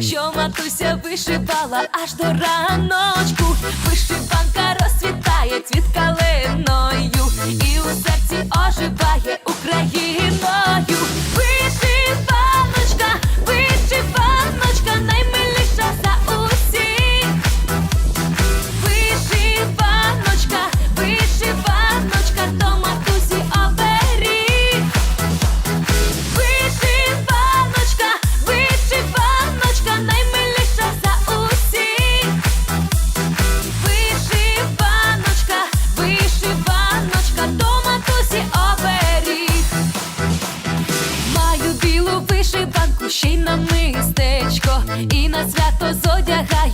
що матуся вишивала аж до раночку. Вишивала білу вишиванку, ще й на мистечко, і на свято зодягає.